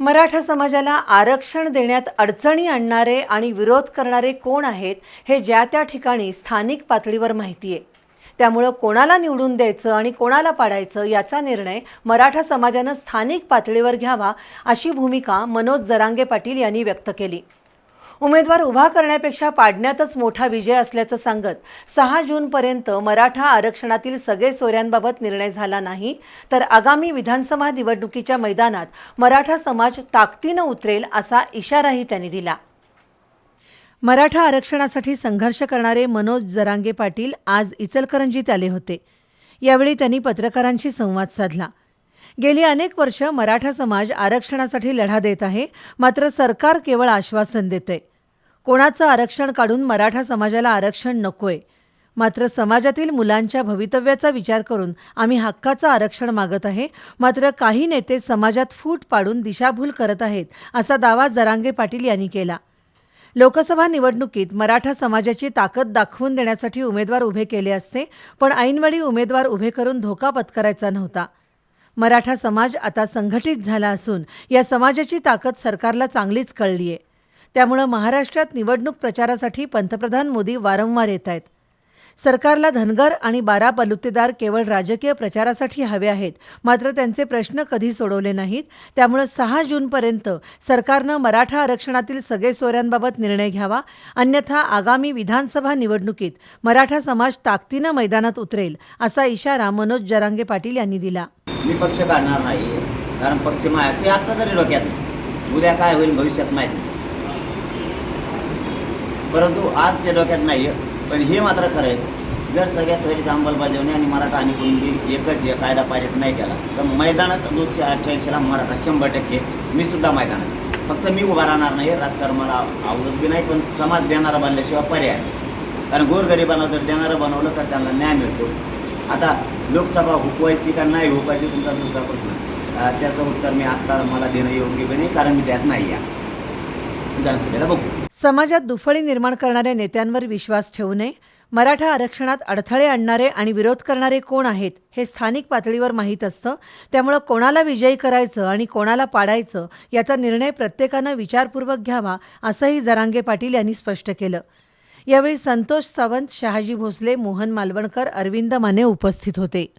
मराठा समाजाला आरक्षण देण्यात अडचणी आणणारे आणि विरोध करणारे कोण आहेत हे ज्या त्या ठिकाणी स्थानिक पातळीवर माहिती आहे. त्यामुळं कोणाला निवडून द्यायचं आणि कोणाला पाडायचं याचा निर्णय मराठा समाजानं स्थानिक पातळीवर घ्यावा अशी भूमिका मनोज जरांगे पाटील यांनी व्यक्त केली. उमेदवार उभा करण्यापेक्षा पाडण्यातच मोठा विजय असल्याचं सांगत सहा जूनपर्यंत मराठा आरक्षणातील सगळे सोयऱ्यांबाबत निर्णय झाला नाही तर आगामी विधानसभा निवडणुकीच्या मैदानात मराठा समाज ताकदीनं उतरेल असा इशाराही त्यांनी दिला. मराठा आरक्षणासाठी संघर्ष करणारे मनोज जरांगे पाटील आज इचलकरंजीत आले होते. यावेळी त्यांनी पत्रकारांशी संवाद साधला. गेली अनेक वर्ष मराठा समाज आरक्षणासाठी लढा देत आहे मात्र सरकार केवळ आश्वासन देते कोणाचं आरक्षण काढून मराठा समाजाला आरक्षण नकोय? मात्र समाजातील मुलांच्या भवितव्याचा विचार करून आम्ही हक्काचं आरक्षण मागत आहे. मात्र काही नेते समाजात फूट पाडून दिशाभूल करत आहेत असा दावा जरांगे पाटील यांनी केला. लोकसभा निवडणुकीत मराठा समाजाची ताकद दाखवून देण्यासाठी उमेदवार उभे केले असते पण ऐनवेळी उमेदवार उभे करून धोका पत्करायचा नव्हता. मराठा समाज आता संघटित झाला असून या समाजाची ताकद सरकारला चांगलीच कळलीये. त्यामुळं महाराष्ट्रात निवडणूक प्रचारासाठी पंतप्रधान मोदी वारंवार येत आहेत. सरकारला धनगर आणि बारा बलुतेदार केवळ राजकीय प्रचारासाठी हवे आहेत. मात्र त्यांचे प्रश्न कधी सोडवले नाहीत. त्यामुळे सहा जूनपर्यंत सरकारनं मराठा आरक्षणातील सगळे सोयऱ्यांबाबत निर्णय घ्यावा. अन्यथा आगामी विधानसभा निवडणुकीत मराठा समाज ताकदीनं मैदानात उतरेल असा इशारा मनोज जरांगे पाटील यांनी दिला. मी पक्ष काढणार नाही कारण पक्ष ते जरी डोक्यात उद्या काय होईल भविष्यात माहिती परंतु आज ते डोक्यात नाही आहे पण हे मात्र खरं आहे. जर सगळ्या सोयीची अंमलबजावणी आणि मराठा आणि कुणबी एकच हे कायदा पारित नाही केला तर मैदानात दोनशे अठ्ठ्याऐंशीला मराठा शंभर टक्के. मी सुद्धा मैदानात. फक्त मी उभा राहणार नाही राजकारण मला आवडत बी नाही पण समाज देणारा बनल्याशिवाय पर्याय कारण गोरगरिबांना जर देणारं बनवलं तर त्यांना न्याय मिळतो. आता लोकसभा हुकवायची का नाही हुकवायची तुमचा दुसरा प्रश्न. त्याचं उत्तर मी आत्ता मला देणं योग्य बी नाही कारण मी त्यात नाही या विधानसभेला बघू. समाजात दुफळी निर्माण करणाऱ्या नेत्यांवर विश्वास ठेवू नये. मराठा आरक्षणात अडथळे आणणारे आणि विरोध करणारे कोण आहेत हे स्थानिक पातळीवर माहीत असतं. त्यामुळं कोणाला विजयी करायचं आणि कोणाला पाडायचं याचा निर्णय प्रत्येकानं विचारपूर्वक घ्यावा असंही जरांगे पाटील यांनी स्पष्ट केलं. यावेळी संतोष सावंत शहाजी भोसले मोहन मालवणकर अरविंद माने उपस्थित होते.